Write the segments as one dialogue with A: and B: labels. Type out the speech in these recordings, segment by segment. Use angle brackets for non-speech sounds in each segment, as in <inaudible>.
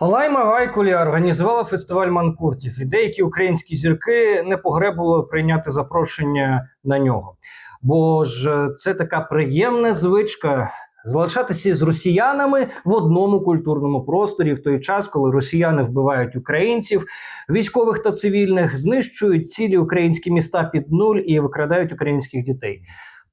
A: Лайма Вайкулі організувала фестиваль манкуртів, і деякі українські зірки не погребували прийняти запрошення на нього. Бо ж це така приємна звичка залишатися з росіянами в одному культурному просторі в той час, коли росіяни вбивають українців, військових та цивільних, знищують цілі українські міста під нуль і викрадають українських дітей.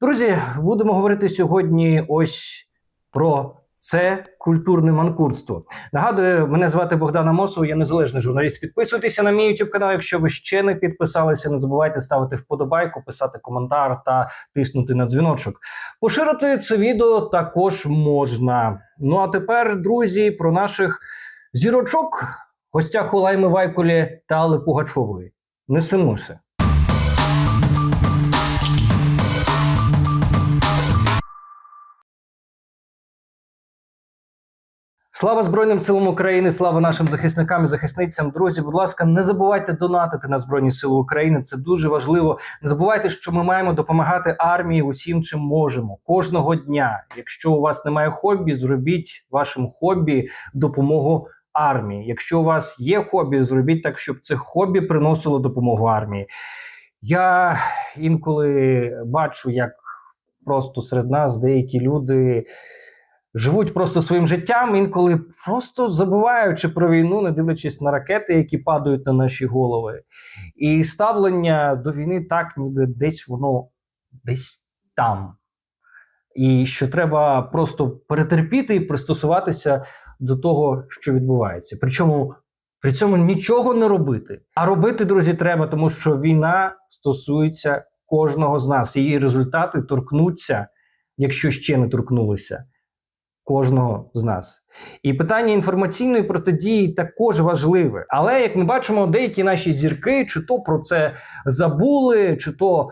A: Друзі, будемо говорити сьогодні ось про це культурне манкуртство. Нагадую, мене звати Богдан Амосов, я незалежний журналіст. Підписуйтеся на мій YouTube канал, якщо ви ще не підписалися. Не забувайте ставити вподобайку, писати коментар та тиснути на дзвіночок. Поширити це відео також можна. Ну а тепер, друзі, про наших зірочок, гостях у Лайми Вайкулі та Алли Пугачової. Несемося. Слава Збройним силам України, слава нашим захисникам і захисницям. Друзі, будь ласка, не забувайте донатити на Збройні Сили України. Це дуже важливо. Не забувайте, що ми маємо допомагати армії усім, чим можемо кожного дня. Якщо у вас немає хобі, зробіть вашим хобі допомогу армії. Якщо у вас є хобі, зробіть так, щоб це хобі приносило допомогу армії. Я інколи бачу, як просто серед нас деякі люди живуть просто своїм життям, інколи просто забуваючи про війну, не дивлячись на ракети, які падають на наші голови. І ставлення до війни так, ніби десь воно десь там. І що треба просто перетерпіти і пристосуватися до того, що відбувається. Причому при цьому нічого не робити. А робити, друзі, треба, тому що війна стосується кожного з нас. Її результати торкнуться, якщо ще не торкнулися кожного з нас. І питання інформаційної протидії також важливе. Але як ми бачимо, деякі наші зірки чи то про це забули, чи то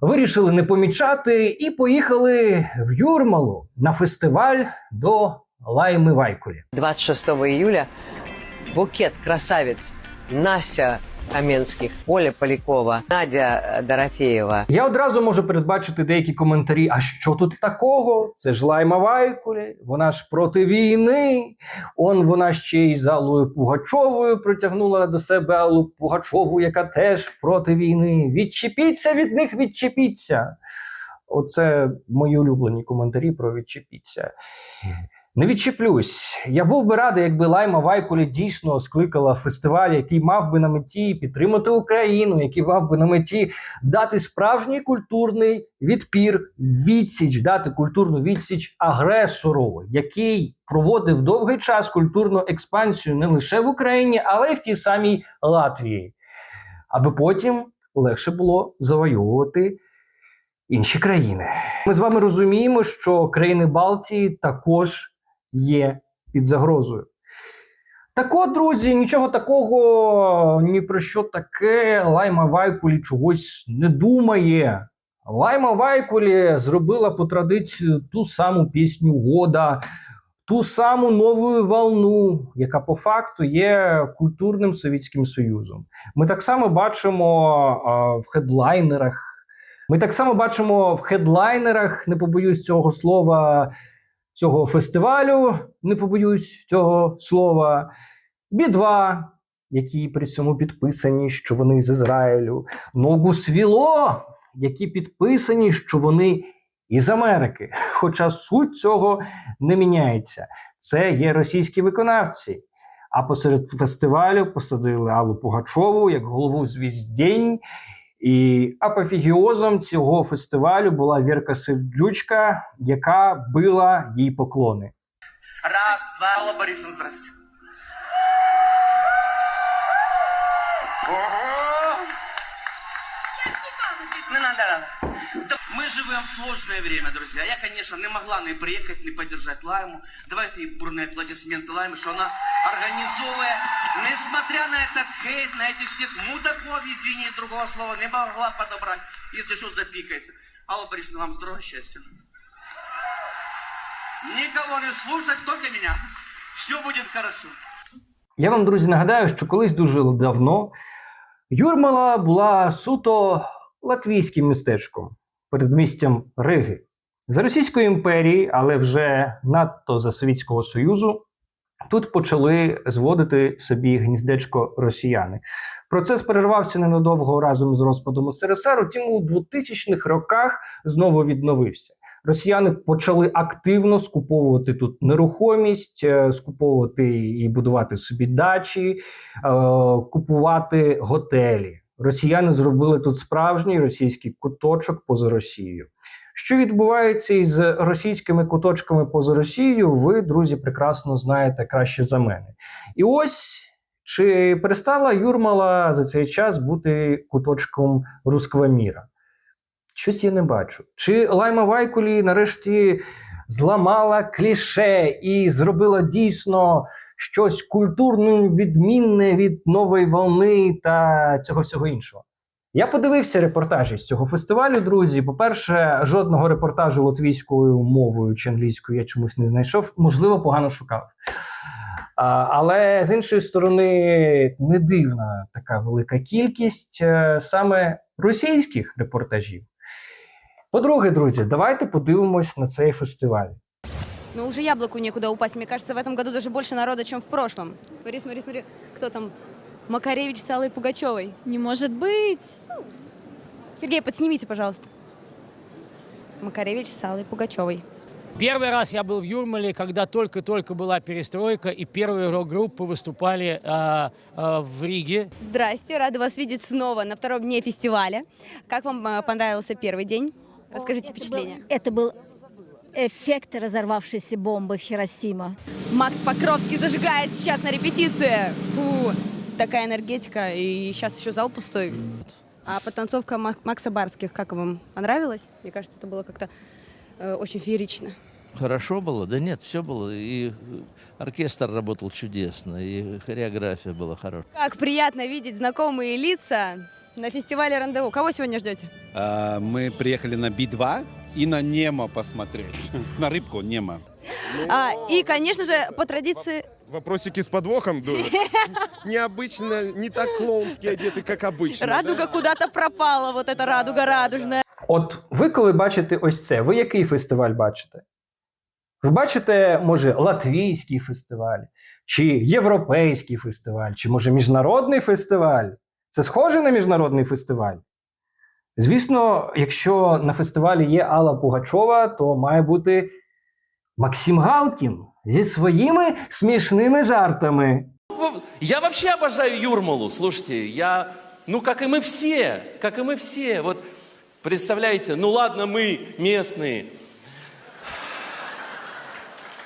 A: вирішили не помічати, і поїхали в Юрмалу на фестиваль до Лайми Вайкулі.
B: 26 июля букет красавиц Настя Каменских, Оля Полякова, Надя э,
A: Я одразу можу передбачити деякі коментарі. А що тут такого? Це ж Лайма Вайкулі, вона ж проти війни. Он вона ще й з Аллою Пугачовою притягнула до себе Аллу Пугачову, яка теж проти війни. Відчепіться від них, відчепіться. Оце мої улюблені коментарі про відчепіться. Не відчеплюсь. Я був би радий, якби Лайма Вайкулі дійсно скликала фестиваль, який мав би на меті підтримати Україну, який мав би на меті дати справжній культурний відпір, відсіч, дати культурну відсіч агресору, який проводив довгий час культурну експансію не лише в Україні, але й в тій самій Латвії, аби потім легше було завойовувати інші країни. Ми з вами розуміємо, що країни Балтії також є під загрозою. Так от, друзі, нічого такого, ні про що таке Лайма Вайкулі чогось не думає. Лайма Вайкулі зробила по традицію ту саму пісню Года, ту саму нову волну, яка по факту є культурним Совєтським Союзом. Ми так само бачимо в хедлайнерах. Ми так само бачимо в хедлайнерах, не побоюсь цього слова, цього фестивалю, не побоюсь цього слова. Бі-2, які при цьому підписані, що вони з Ізраїлю, Ногу Свіло, які підписані, що вони із Америки. Хоча суть цього не міняється. Це є російські виконавці. А посеред фестивалю посадили Аллу Пугачову як голову звіздень. І апофігіозом цього фестивалю була Вірка Сердючка, яка била їй поклони.
C: Раз, два. Алла Борисовна, здравствуйте. Ого! Не надо, надо. Да Мы живем в сложное время, друзья. Я, конечно, не могла не приехать, не поддержать Лайму. Давайте ей бурные аплодисменты Лайме, что она организовывая, несмотря на этот хейт, на этих всех мудаков, извини, другого слова не могла подобрать. Если что, запикает. Алла Борисовна, вам здоровья, счастья. Никого не слушать, только меня. Все будет хорошо.
A: Я вам, друзі, нагадаю, що колись дуже давно Юрмала була суто латвійським містечком, передмістям Риги. За Російської імперії, але вже надто за Совєтського Союзу, тут почали зводити собі гніздечко росіяни. Процес перервався ненадовго разом з розпадом СРСР, утім у 2000-х роках знову відновився. Росіяни почали активно скуповувати тут нерухомість, е, скуповувати і будувати собі дачі, е, купувати готелі. Росіяни зробили тут справжній російський куточок поза Росією. Що відбувається із російськими куточками поза Росією, ви, друзі, прекрасно знаєте краще за мене. І ось чи перестала Юрмала за цей час бути куточком руського міра? Щось я не бачу. Чи Лайма Вайкулі нарешті зламала кліше і зробила дійсно щось культурно відмінне від нової волни та цього всього іншого? Я подивився репортажі з цього фестивалю, друзі. По-перше, жодного репортажу латвійською мовою чи англійською я чомусь не знайшов. Можливо, погано шукав. А, але з іншої сторони, не дивна така велика кількість е, саме російських репортажів. По-друге, друзі, давайте подивимось на цей фестиваль.
D: Но уже яблоку некуда упасть. Мне кажется, в этом году даже больше народа, чем в прошлом. Смотри, смотри, смотри. Кто там? Макаревич с Аллой Пугачевой.
E: Не может быть.
D: Сергей, подснимите, пожалуйста. Макаревич с Аллой Пугачевой.
F: Первый раз я был в Юрмале, когда только-только была перестройка, и первые рок-группы выступали а, а, в Риге.
D: Здрасте, рада вас видеть снова на втором дне фестиваля. Как вам э, понравился первый день? Расскажите
E: был- Это был эффект разорвавшейся бомбы в Хиросима.
D: Макс Покровский зажигает сейчас на репетиции. Фу, такая энергетика, и сейчас еще зал пустой. А подтанцовка Мак- Макса Барских, как вам? Понравилось? Мне кажется, это было как-то э, очень феерично.
G: Хорошо было? Да нет, все было. И оркестр работал чудесно, и хореография была хорошая.
D: Как приятно видеть знакомые лица на фестивале «Рандеву». Кого сегодня ждете?
H: А, Мы приехали на Би-2 и на Немо посмотреть. <laughs> На рыбку Немо.
D: А, и, конечно же, по традиции...
I: Вопросики с подвохом дуют. <laughs> Необычно, не так клоунски одеты, как обычно.
D: Радуга куда-то пропала, вот эта радуга радужная.
A: От ви, коли бачите ось це, ви який фестиваль бачите? Ви бачите, може, латвійський фестиваль, чи європейський фестиваль, чи може міжнародний фестиваль? Це схоже на міжнародний фестиваль? Звісно, якщо на фестивалі є Алла Пугачова, то має бути Максим Галкін зі своїми смішними жартами.
J: Я вообще обожаю Юрмалу, слушайте, я, ну, как и мы все, как и мы все, вот, представляете, ну, ладно, мы местные,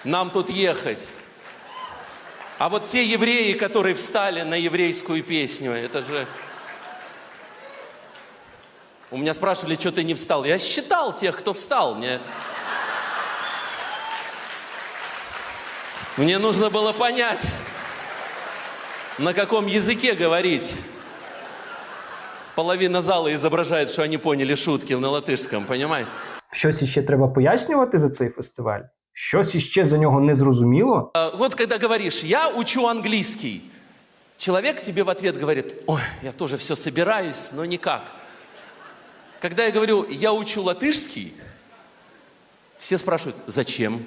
J: нам тут ехать, а вот те евреи, которые встали на еврейскую песню, это же... У меня спрашивали, что ты не встал. Я считал тех, кто встал. Мне... Мне нужно было понять, на каком языке говорить. Половина зала изображает, что они поняли шутки на латышском, понимаете?
A: Щось іще треба пояснювати за цей фестиваль? Щось іще за нього не зрозуміло?
J: А, Вот когда говоришь, я учу английский, человек тебе в ответ говорит, ой, я тоже все собираюсь, но никак. Когда я говорю, я учу латышский, все спрашивают, зачем?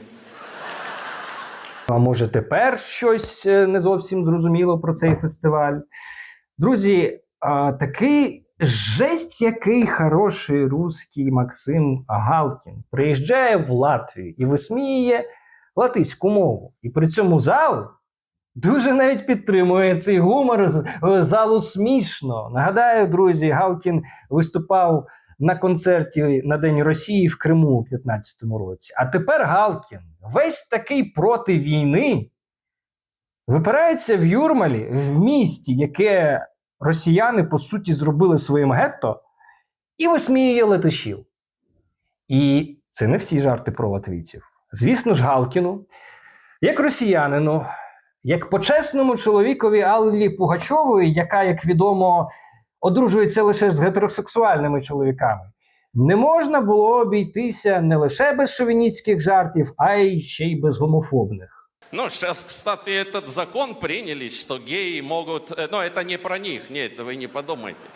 A: А може тепер щось е, не зовсім зрозуміло про цей фестиваль. Друзі, такий жесть, який хороший русський Максим Галкін приїжджає в Латвію і висміює латиську мову. І при цьому зал дуже навіть підтримує цей гумор. Залу смішно. Нагадаю, друзі, Галкін виступав на концерті на День Росії в Криму у 2015 році. А тепер Галкін, весь такий проти війни, випирається в Юрмалі, в місті, яке росіяни по суті зробили своїм гетто, і висміює летишів. І це не всі жарти про латвійців. Звісно ж, Галкіну, як росіянину, як почесному чоловікові Аллі Пугачової, яка, як відомо, одружується лише з гетеросексуальними чоловіками, не можна було обійтися не лише без шовіністських жартів, а й ще й без гомофобних.
J: Ну, сейчас, кстати, этот закон приняли, что геи могут... э, Но это не про них, нет, вы не подумайте.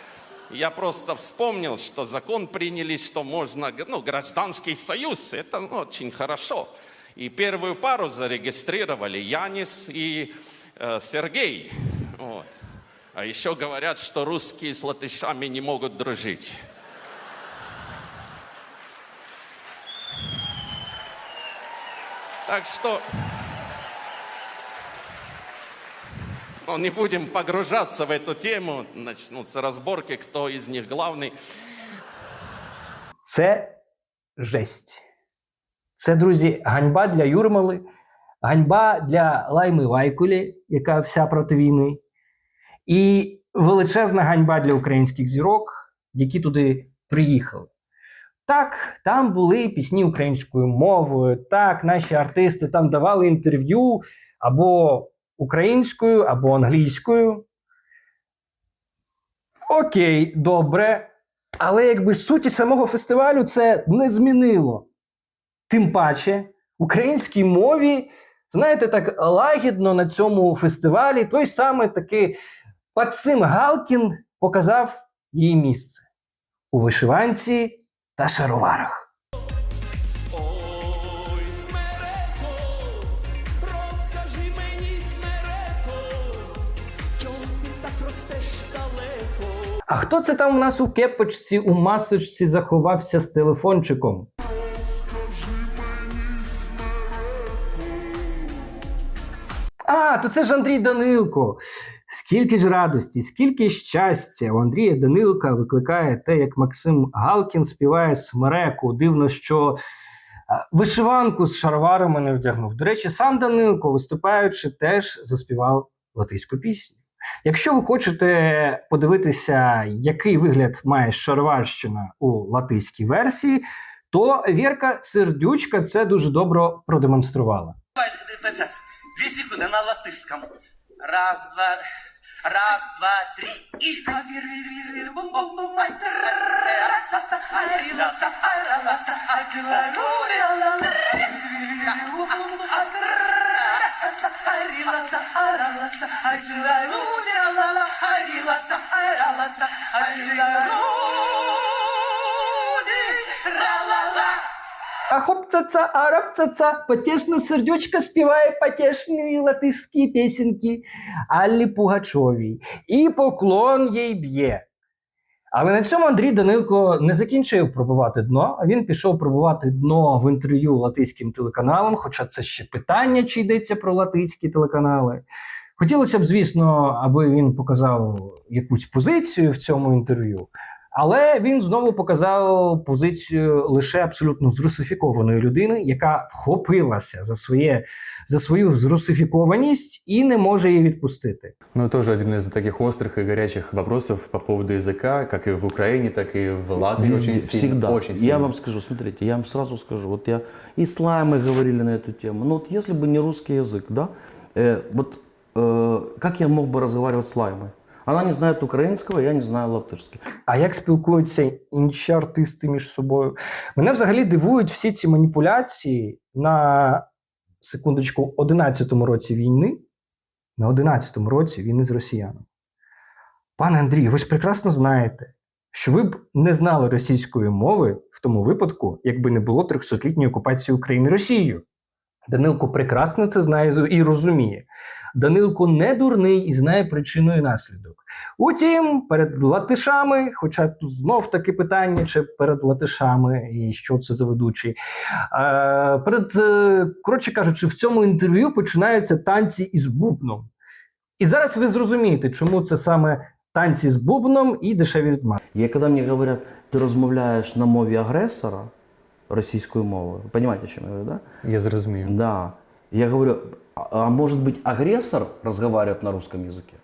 J: Я просто вспомнил, что закон приняли, что можно... г- Ну, гражданский союз, это ну, очень хорошо. И первую пару зарегистрировали Янис и э, Сергей. Вот. А еще говорят, что русские с латышами не могут дружить. Так что ну, не будем погружаться в эту тему. Начнутся разборки, кто из них главный.
A: Це жесть. Це, друзі, ганьба для Юрмали, ганьба для Лайми Вайкулі, яка вся проти війни, і величезна ганьба для українських зірок, які туди приїхали. Так, там були пісні українською мовою, так, наші артисти там давали інтерв'ю або українською, або англійською. Окей, добре. Але якби суті самого фестивалю це не змінило. Тим паче, українській мові, знаєте, так лагідно на цьому фестивалі той самий таки Максим Галкін показав її місце у вишиванці та шароварах. А хто це там у нас у кепочці, у масочці заховався з телефончиком? А, то це ж Андрій Данилко. Скільки ж радості, скільки щастя у Андрія Данилка викликає те, як Максим Галкін співає смереку. Дивно, що вишиванку з шароварами не вдягнув. До речі, сам Данилко, виступаючи, теж заспівав латиську пісню. Якщо ви хочете подивитися, який вигляд має шароварщина у латиській версії, то Вірка Сердючка це дуже добре продемонструвала.
C: Две секунды на латышском. Раз, два, раз, два, три, и... Вир, вир, вир, вир, бум, бум, бум, ай, тра-ра-ра-ра-ра-ра-ра-ра, ай, ра-ра-ра-ра-ра, ай,
A: А хопцаца, арабцаца, потешно сердючка співає потешні латиські пісеньки Аллі Пугачовій. І поклон їй б'є. Але на цьому Андрій Данилко не закінчив пробувати дно, а він пішов пробувати дно в інтерв'ю латиським телеканалам, хоча це ще питання, чи йдеться про латиські телеканали. Хотілося б, звісно, аби він показав якусь позицію в цьому інтерв'ю. Але він знову показав позицію лише абсолютно зрусифікованої людини, яка вхопилася за своє за свою зрусифікованість і не може її відпустити.
K: Ну, тоже один из таких острых и горячих вопросов по поводу языка, как и в Украине, так и в Латвии.
L: Везде,
K: Очень сильно.
L: всегда.
K: Очень
L: Я
K: сильно.
L: вам скажу, смотрите, я вам сразу скажу. Вот я и с Лаймой говорили на эту тему. Ну вот если бы не русский язык, да, э, вот э, как я мог бы разговаривать с Лаймой? Она не знает украинского, я не знаю латышский.
A: А як спілкуються інші артисти між собою? Мене взагалі дивують всі ці маніпуляції на секундочку 11-му році війни, на 11-му році війни з росіянами. Пане Андрію, ви ж прекрасно знаєте, що ви б не знали російської мови в тому випадку, якби не було 300-літньої окупації України Росією. Данилко прекрасно це знає і розуміє. Данилко не дурний і знає причину і наслідок. Утім, перед латишами, хоча тут знов таки питання, чи перед латишами, і що це за ведучий. Е, перед, е, коротше кажучи, в цьому інтерв'ю починаються танці із бубном. І зараз ви зрозумієте, чому це саме танці з бубном і дешеві відмахи.
L: И когда мне говорят, ты размовляешь на мове агрессора, російською мовою, понимаете, о чем я говорю, да?
K: Я зрозумів.
L: Да. Я говорю, а, а может быть агрессор разговаривает на русском языке?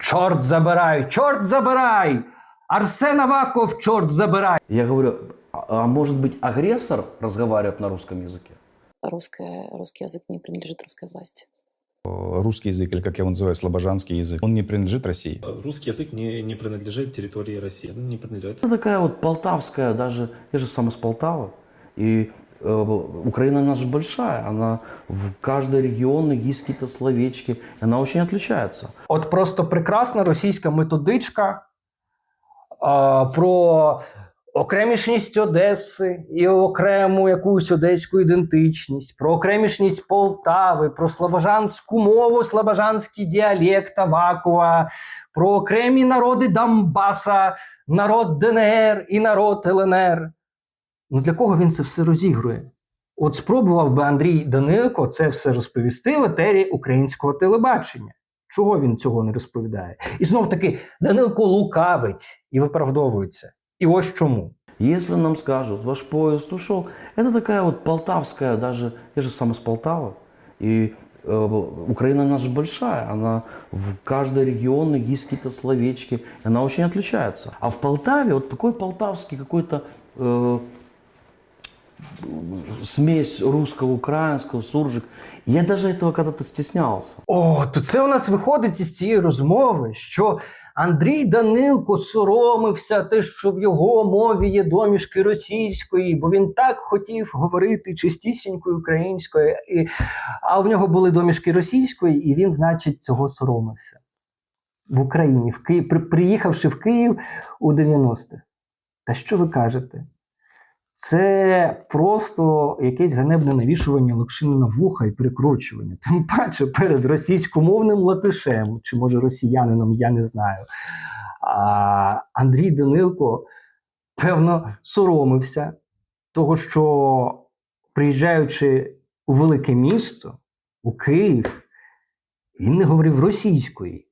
A: Чорт забирай, чорт забирай! Арсен Аваков, чорт забирай!
L: Я говорю, а, а может быть агрессор разговаривает на русском языке?
M: Русская, русский язык не принадлежит русской власти.
N: Русский язык, или как я его называю, слобожанский язык, он не принадлежит России.
O: Русский язык не, не принадлежит территории России. Он не принадлежит.
L: Это такая вот полтавская, даже, я же сам из Полтавы, и э, Украина, она же большая, она в каждой регионе есть какие-то словечки, она очень отличается.
A: От просто прекрасна російська методичка а, про окремішність Одеси і окрему якусь одеську ідентичність, про окремішність Полтави, про слобожанську мову, слобожанський діалект Авакова, про окремі народи Донбаса, народ ДНР і народ ЛНР. Ну для кого він це все розігрує? От спробував би Андрій Данилко це все розповісти в етері українського телебачення. Чого він цього не розповідає? І знов таки Данилко лукавить і виправдовується. І ось чому.
L: Если нам скажут, ваш поезд ушел, это такая вот полтавская, даже, я же сам из Полтавы, и э, Украина наша большая, она в каждой регионе есть какие-то словечки, и она очень отличается. А в Полтаве вот такой полтавский какой-то э, смесь русского, украинского, суржик. Я даже этого когда-то стеснялся.
A: О, то це у нас виходить із цієї розмови, що Андрій Данилко соромився те, що в його мові є домішки російської, бо він так хотів говорити чистісінькою українською, і, а в нього були домішки російської, і він, значить, цього соромився. В Україні, в Київ, приїхавши в Київ у 90-х. Та що ви кажете? Це просто якесь ганебне навішування локшини на вуха і прикручування. <laughs> Тим паче перед російськомовним латишем, чи може росіянином, я не знаю. А Андрій Данилко, певно, соромився того, що приїжджаючи у велике місто, у Київ, він не говорив російської,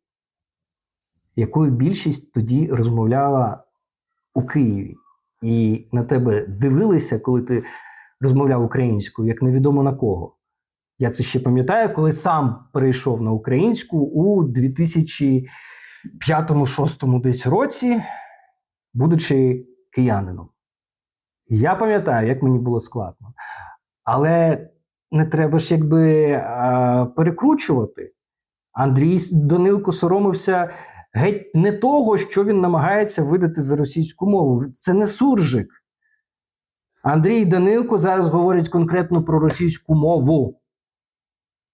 A: якою більшість тоді розмовляла у Києві і на тебе дивилися, коли ти розмовляв українською, як невідомо на кого. Я це ще пам'ятаю, коли сам перейшов на українську у 2005-2006 десь році, будучи киянином. Я пам'ятаю, як мені було складно. Але не треба ж якби перекручувати. Андрій Данилко соромився геть не того, що він намагається видати за російську мову. Це не суржик. Андрій Данилко зараз говорить конкретно про російську мову.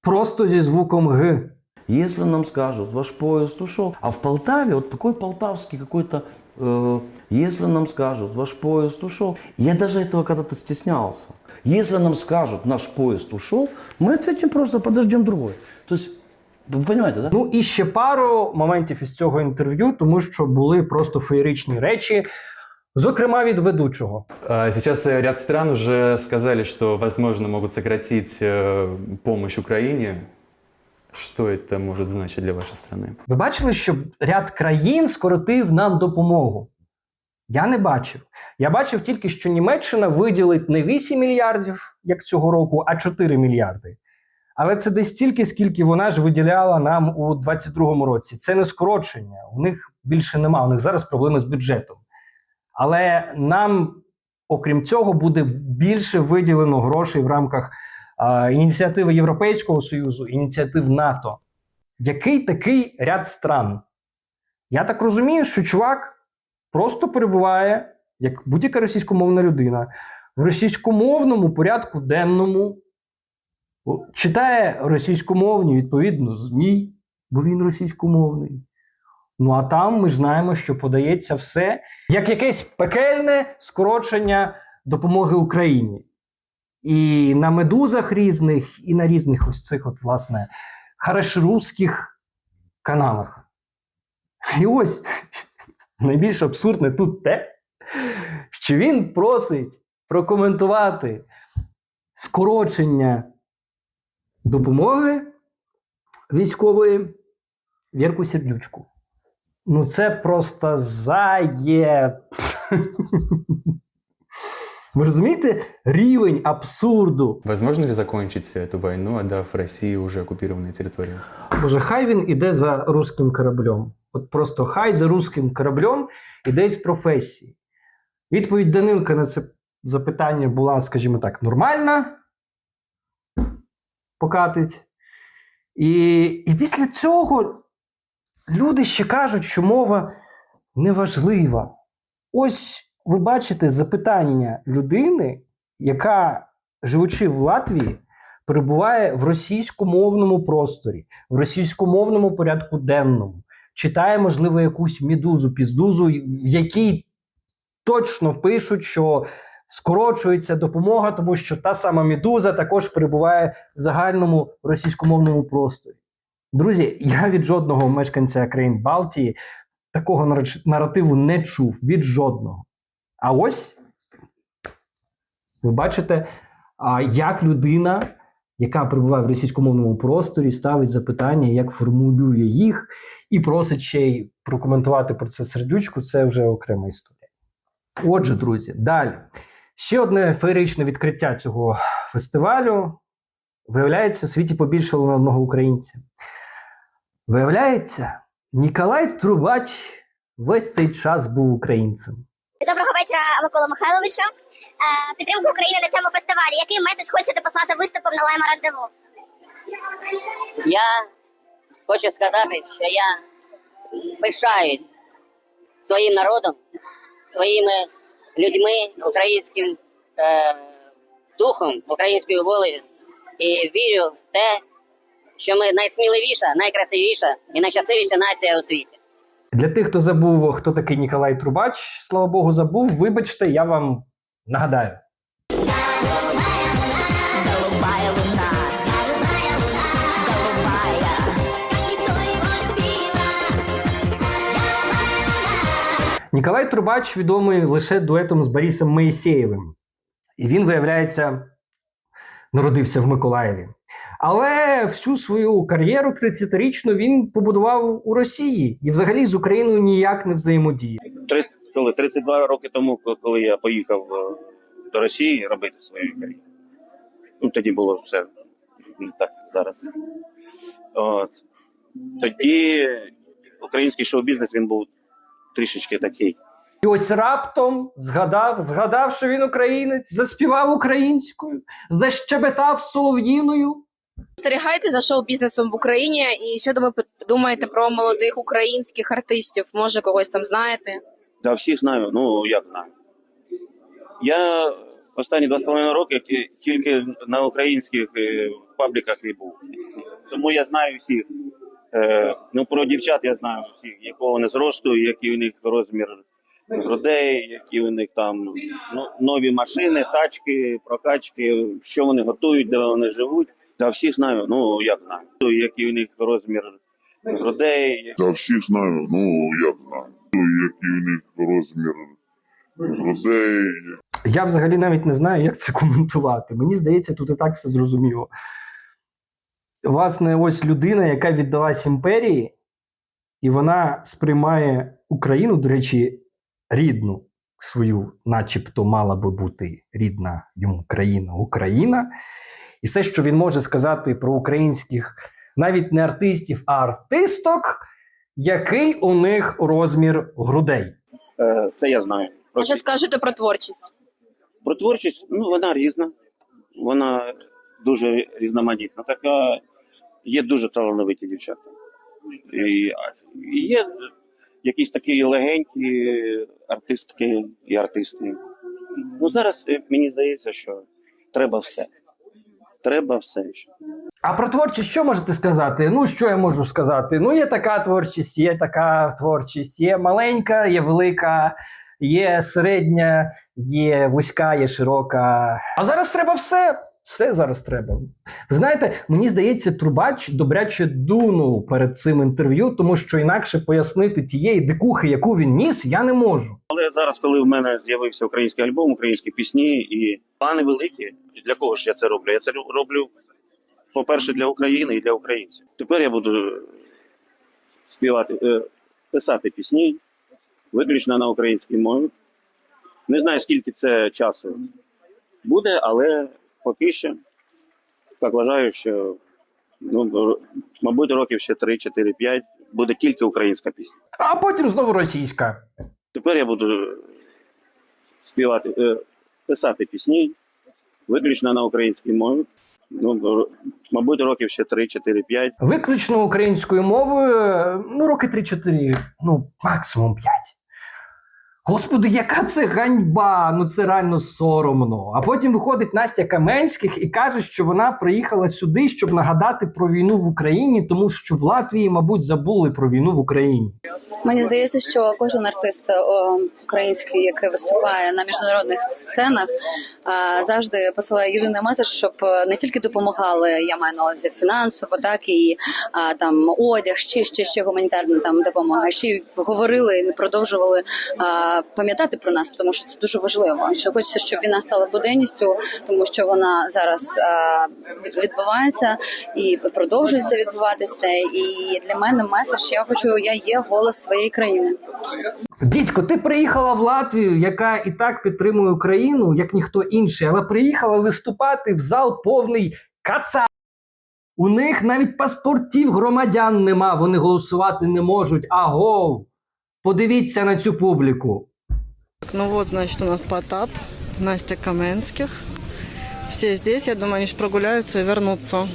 A: Просто зі звуком Г.
L: Если нам скажут, ваш поезд ушел, а в Полтаве вот такой полтавский какой-то, э, если нам скажут, ваш поезд ушел, я даже этого когда-то стеснялся. Если нам скажут, наш поезд ушел, мы ответим просто, подождем другой. То есть, вы понимаете, да?
A: Ну і ще пару моментів із цього інтерв'ю, тому що були просто феєричні речі, зокрема від ведучого.
K: А Сейчас э, ряд стран уже сказали, что, возможно, могут сократить э, помощь Украине. Что это может значить для вашей страны?
A: Ви бачили, що ряд країн скоротив нам допомогу? Я не бачив. Я бачив тільки, що Німеччина виділить не 8 мільярдів, як цього року, а 4 мільярди. Але це десь стільки, скільки вона ж виділяла нам у 22-му році. Це не скорочення. У них більше нема. У них зараз проблеми з бюджетом. Але нам, окрім цього, буде більше виділено грошей в рамках а, ініціативи Європейського Союзу, ініціатив НАТО. Який такий ряд стран? Я так розумію, що чувак просто перебуває, як будь-яка російськомовна людина, в російськомовному порядку денному, читає російськомовні, відповідно, ЗМІ, бо він російськомовний. Ну а там ми ж знаємо, що подається все як якесь пекельне скорочення допомоги Україні. І на медузах різних, і на різних ось цих, от, власне, харашрусських каналах. І ось <laughs> найбільш абсурдне тут те, що він просить прокоментувати скорочення допомоги військової Вірку Сердючку. Ну, це просто зає. <laughs> Ви розумієте рівень абсурду?
K: Возможно ли закончить эту войну, отдав России уже оккупированные территории?
A: Боже, хай він іде за руським кораблем. От просто хай за руським кораблем іде з професії. Відповідь Данилка на це запитання була, скажімо так, нормальна. Покатить. І, і після цього люди ще кажуть, що мова неважлива. Ось ви бачите запитання людини, яка, живучи в Латвії, перебуває в російськомовному просторі, в російськомовному порядку денному, читає, можливо, якусь мідузу, піздузу, в якій точно пишуть, що скорочується допомога, тому що та сама медуза також перебуває в загальному російськомовному просторі. Друзі, я від жодного мешканця країн Балтії такого наративу не чув від жодного. А ось ви бачите, як людина, яка перебуває в російськомовному просторі, ставить запитання, як формулює їх, і просить ще й прокоментувати про це сердючку, це вже окрема історія. Отже, друзі, далі. Ще одне феєричне відкриття цього фестивалю. Виявляється, в світі побільшало на одного українця. Виявляється, Ніколай Трубач весь цей час був українцем.
P: Доброго вечора, Микола Михайловичу. Е, підтримку України на цьому фестивалі. Який меседж хочете послати виступом на Лайма Рандеву?
Q: Я хочу сказати, що я пишаюсь своїм народом, своїми людьми, українським е, духом, українською волею і вірю в те, що ми найсміливіша, найкрасивіша і найщасливіша нація у світі.
A: Для тих, хто забув, хто такий Ніколай Трубач, слава Богу, забув. Вибачте, я вам нагадаю. Ніколай Трубач відомий лише дуетом з Борисом Моїсеєвим. І він, виявляється, народився в Миколаєві. Але всю свою кар'єру 30-річну він побудував у Росії і взагалі з Україною ніяк не взаємодіє.
R: 30, коли 32 роки тому, коли я поїхав е, до Росії робити свою кар'єру. Ну, тоді було все не так зараз. От. Тоді український шоу-бізнес він був трішечки такий.
A: І ось раптом згадав, згадав, що він українець, заспівав українською, защебетав солов'їною.
S: Спостерігаєте за шоу-бізнесом в Україні і що ви думаєте про молодих українських артистів? Може, когось там знаєте?
R: Да, всіх знаю, ну як знаю. Я останні два з половиною роки тільки на українських е, пабліках і був. Тому я знаю всіх. Е, ну, про дівчат я знаю всіх, якого вони зросту, який у них розмір грудей, які у них там ну, нові машини, тачки, прокачки, що вони готують, де вони живуть. Да, всіх знаю, ну як знаю. Який у них розмір грудей,
T: Та всіх знаю, ну як знаю. Який у них розмір грудей,
A: Я взагалі навіть не знаю, як це коментувати. Мені здається, тут і так все зрозуміло. Власне, ось людина, яка віддалась імперії, і вона сприймає Україну, до речі, рідну свою, начебто, мала би бути рідна йому країна Україна. І все, що він може сказати про українських навіть не артистів, а артисток, який у них розмір грудей.
R: Е, це я знаю.
S: Що скажете про творчість?
R: Про творчість, ну вона різна, вона дуже різноманітна. Така є дуже талановиті дівчата. І, є якісь такі легенькі артистки і артисти. Ну зараз е, мені здається, що треба все. Треба все.
A: А про творчість що можете сказати? Ну, що я можу сказати? Ну, є така творчість, є така творчість, є маленька, є велика, є середня, є вузька, є широка. А зараз треба все. Все зараз треба. Ви знаєте, мені здається, Трубач добряче дунув перед цим інтерв'ю, тому що інакше пояснити тієї дикухи, яку він ніс, я не можу.
R: Але зараз, коли в мене з'явився український альбом, українські пісні і плани великі, для кого ж я це роблю? Я це роблю, по-перше, для України і для українців. Тепер я буду співати, е, писати пісні виключно на українській мові. Не знаю, скільки це часу буде, але поки що так вважаю, що ну, мабуть, років ще 3, 4, 5 буде тільки українська пісня.
A: А потім знову російська.
R: Тепер я буду співати, е, писати пісні виключно на українській мові. Ну, мабуть, років ще 3, 4, 5.
A: Виключно українською мовою, ну, роки 3-4, ну, максимум 5. Господи, яка це ганьба! Ну це реально соромно. А потім виходить Настя Каменських і каже, що вона приїхала сюди, щоб нагадати про війну в Україні, тому що в Латвії, мабуть, забули про війну в Україні.
U: Мені здається, що кожен артист український, який виступає на міжнародних сценах, завжди посилає єдиний меседж, щоб е, не тільки допомагали, я маю на увазі фінансово, так і там одяг, ще ще ще гуманітарна там допомога. Ще й говорили і продовжували пам'ятати про нас, тому що це дуже важливо. Що хочеться, щоб війна стала буденністю, тому що вона зараз відбувається і продовжується відбуватися. І для мене меседж, я хочу, я є голос своєї країни.
A: Дідько, ти приїхала в Латвію, яка і так підтримує Україну, як ніхто інший, але приїхала виступати в зал повний каца. У них навіть паспортів громадян нема, вони голосувати не можуть. Агов! Подивіться на цю публіку.
V: Ну вот, значит, у нас Потап, Настя Каменских. Все здесь, я думаю, они же прогуляются и вернутся.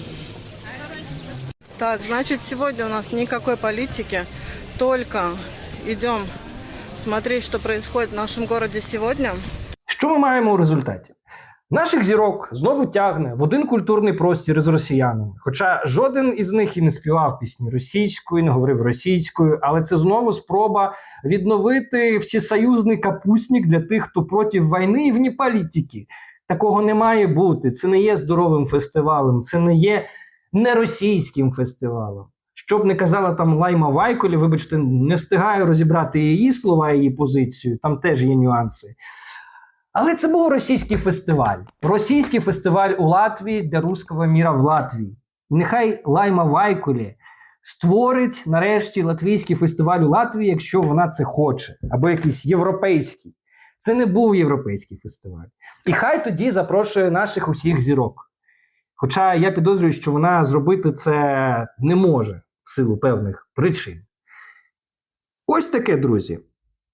V: Так, значит, сегодня у нас никакой политики, только идем смотреть, что происходит в нашем городе сегодня.
A: Що ми маємо у результаті? Наших зірок знову тягне в один культурний простір із росіянами. Хоча жоден із них і не співав пісні російською, не говорив російською, але це знову спроба відновити всесоюзний капустник для тих, хто проти війни і вні політики. Такого не має бути. Це не є здоровим фестивалем, це не є неросійським фестивалем. Що б не казала там Лайма Вайколі, вибачте, не встигаю розібрати її слова, її позицію, там теж є нюанси. Але це був російський фестиваль. Російський фестиваль у Латвії для руського міра в Латвії. І нехай Лайма Вайкулі створить нарешті латвійський фестиваль у Латвії, якщо вона це хоче, або якийсь європейський. Це не був європейський фестиваль. І хай тоді запрошує наших усіх зірок. Хоча я підозрюю, що вона зробити це не може в силу певних причин. Ось таке, друзі.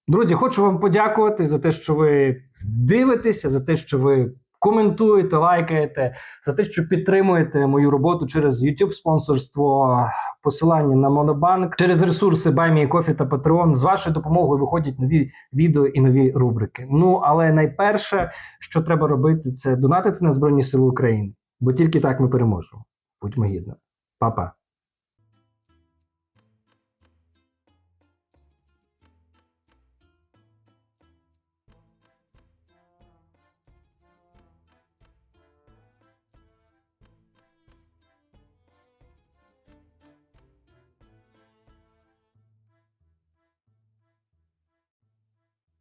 A: Друзі, хочу вам подякувати за те, що ви дивитеся, за те, що ви коментуєте, лайкаєте, за те, що підтримуєте мою роботу через YouTube спонсорство, посилання на Монобанк, через ресурси BuyMeCoffee та Patreon. З вашою допомогою виходять нові відео і нові рубрики. Ну, але найперше, що треба робити, це донатити на Збройні Сили України, бо тільки так ми переможемо. Будьмо гідними. Па-па.